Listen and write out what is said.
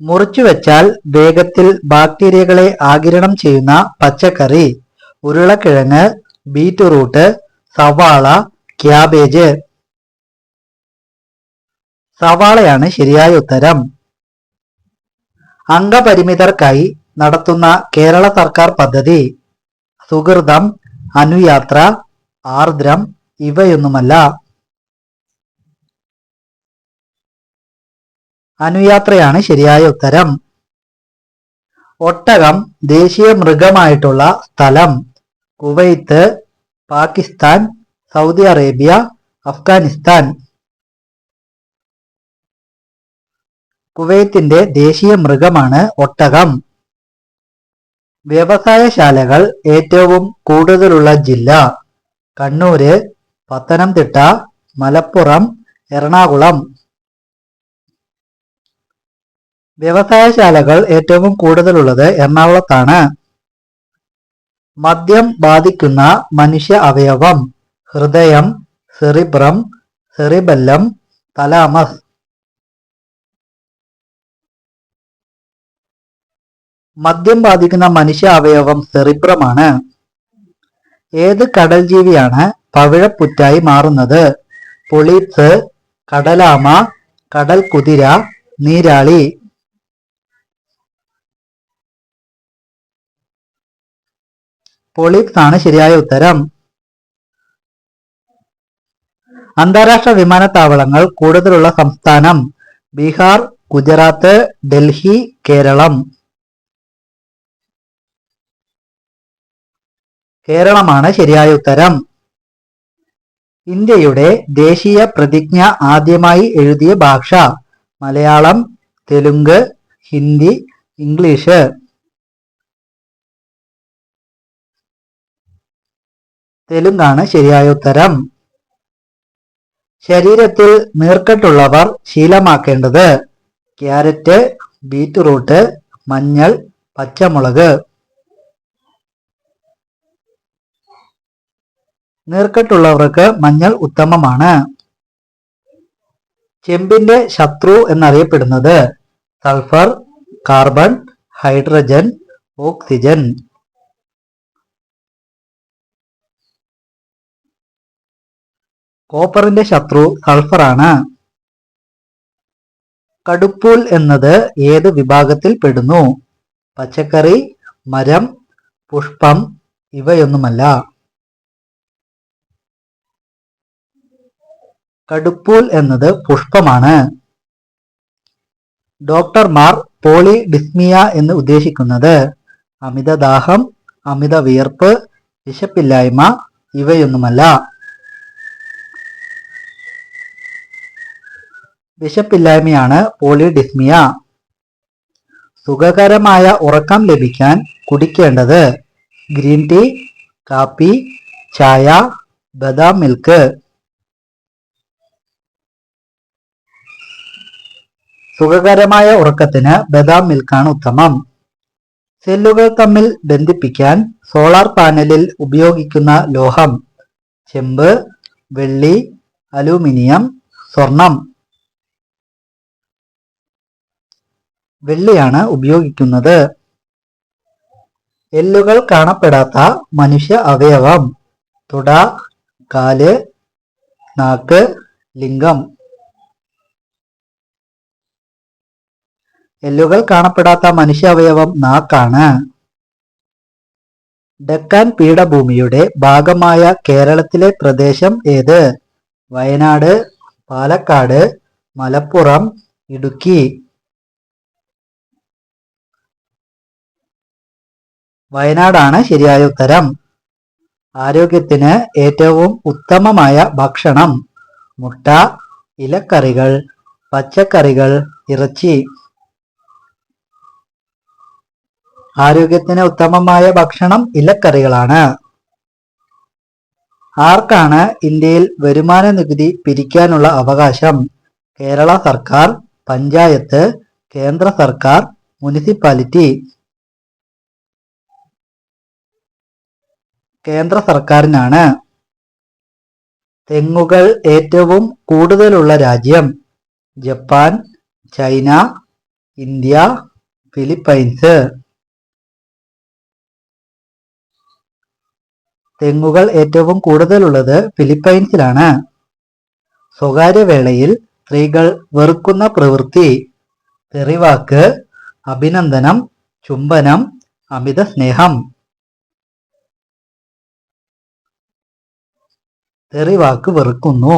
മുറിച്ചു വെച്ചാൽ വേഗത്തിൽ ബാക്ടീരിയകളെ ആകിരണം ചെയ്യുന്ന പച്ചക്കറി ഉരുളക്കിഴങ്ങ് ബീറ്റ്റൂട്ട് സവാള ക്യാബേജ്. സവാളയാണ് ശരിയായ ഉത്തരം. അംഗപരിമിതർക്കായി നടത്തുന്ന കേരള സർക്കാർ പദ്ധതി സുഹൃതം അനുയാത്ര ആർദ്രം ഇവയൊന്നുമല്ല. അനുയാത്രയാണ് ശരിയായ ഉത്തരം. ഒട്ടകം ദേശീയ മൃഗമായിട്ടുള്ള സ്ഥലം. Kuwait Pakistan Saudi Arabia Afghanistan. കുവൈത്തിന്റെ ദേശീയ മൃഗമാണ് ഒട്ടകം. വ്യവസായശാലകൾ ഏറ്റവും കൂടുതലുള്ള ജില്ല. കണ്ണൂര് പത്തനംതിട്ട മലപ്പുറം എറണാകുളം. വ്യവസായശാലകൾ ഏറ്റവും കൂടുതലുള്ളത് എറണാകുളത്താണ്. മദ്യം ബാധിക്കുന്ന മനുഷ്യ അവയവം ഹൃദയം സെറിബ്രം സെറിബല്ലം തലാമസ്. മദ്യം ബാധിക്കുന്ന മനുഷ്യ അവയവം സെറിബ്രമാണ്. ഏത് കടൽ ജീവിയാണ് പവിഴപ്പുറ്റായി മാറുന്നത്? പൊളീപ്സ് കടലാമ കടൽ കുതിര നീരാളി. പൊളിപ്സ് ആണ് ശരിയായ ഉത്തരം. അന്താരാഷ്ട്ര വിമാനത്താവളങ്ങൾ കൂടുതലുള്ള സംസ്ഥാനം ബീഹാർ ഗുജറാത്ത് ഡൽഹി കേരളം. കേരളമാണ് ശരിയായ ഉത്തരം. ഇന്ത്യയുടെ ദേശീയ പ്രതിജ്ഞ ആദ്യമായി എഴുതിയ ഭാഷ മലയാളം തെലുങ്ക് ഹിന്ദി ഇംഗ്ലീഷ്. തെലുങ്കാണ് ശരിയായ ഉത്തരം. ശരീരത്തിൽ നീർക്കെട്ടുള്ളവർ ശീലമാക്കേണ്ടത് ക്യാരറ്റ് ബീറ്റ്റൂട്ട് മഞ്ഞൾ പച്ചമുളക്. നീർക്കെട്ടുള്ളവർക്ക് മഞ്ഞൾ ഉത്തമമാണ്. ചെമ്പിന്റെ ശത്രു എന്നറിയപ്പെടുന്നത് സൾഫർ കാർബൺ ഹൈഡ്രജൻ ഓക്സിജൻ. കോപ്പറിന്റെ ശത്രു സൾഫറാണ് കടുപ്പൂൽ എന്നത് ഏത് വിഭാഗത്തിൽ പെടുന്നു? പച്ചക്കറി മരം പുഷ്പം ഇവയൊന്നുമല്ല. കടുപ്പൂൽ എന്നത് പുഷ്പമാണ്. ഡോക്ടർമാർ പോളി ഡിസ്മിയ എന്ന് ഉദ്ദേശിക്കുന്നത് അമിതദാഹം അമിത വിയർപ്പ് വിശപ്പില്ലായ്മ ഇവയൊന്നുമല്ല. വിശപ്പില്ലായ്മയാണ് പോളിഡിസ്മിയ. സുഖകരമായ ഉറക്കം ലഭിക്കാൻ കുടിക്കേണ്ടത് ഗ്രീൻ ടീ കാപ്പി ചായ ബദാം മിൽക്ക്. സുഖകരമായ ഉറക്കത്തിന് ബദാം മിൽക്കാണ് ഉത്തമം. സെല്ലുകൾ തമ്മിൽ ബന്ധിപ്പിക്കാൻ സോളാർ പാനലിൽ ഉപയോഗിക്കുന്ന ലോഹം ചെമ്പ് വെള്ളി അലൂമിനിയം സ്വർണം. വെള്ളിയാണ് ഉപയോഗിക്കുന്നത്. എല്ലുകൾ കാണപ്പെടാത്ത മനുഷ്യ അവയവം. തുട കാൽ നാക്ക് ലിംഗം. എല്ലുകൾ കാണപ്പെടാത്ത മനുഷ്യ അവയവം നാക്കാണ്. ഡക്കാൻ പീഠഭൂമിയുടെ ഭാഗമായ കേരളത്തിലെ പ്രദേശം ഏത്? വയനാട് പാലക്കാട് മലപ്പുറം ഇടുക്കി. വയനാടാണ് ശരിയായ ഉത്തരം. ആരോഗ്യത്തിന് ഏറ്റവും ഉത്തമമായ ഭക്ഷണം മുട്ട ഇലക്കറികൾ പച്ചക്കറികൾ ഇറച്ചി. ആരോഗ്യത്തിന് ഉത്തമമായ ഭക്ഷണം ഇലക്കറികളാണ്. ആർക്കാണ് ഇന്ത്യയിൽ വരുമാന നികുതി പിരിക്കാനുള്ള അവകാശം? കേരള സർക്കാർ പഞ്ചായത്ത് കേന്ദ്ര സർക്കാർ മുനിസിപ്പാലിറ്റി. കേന്ദ്ര സർക്കാരിനാണ് തെങ്ങുകൾ ഏറ്റവും കൂടുതലുള്ള രാജ്യം. Japan China India Philippines. തെങ്ങുകൾ ഏറ്റവും കൂടുതലുള്ളത് ഫിലിപ്പൈൻസിലാണ്. സ്വകാര്യ വേളയിൽ സ്ത്രീകൾ വെറുക്കുന്ന പ്രവൃത്തി തെറിവാക്ക് അഭിനന്ദനം ചുംബനം അമിത സ്നേഹം. തെറിവാക്ക് വെറുക്കുന്നു.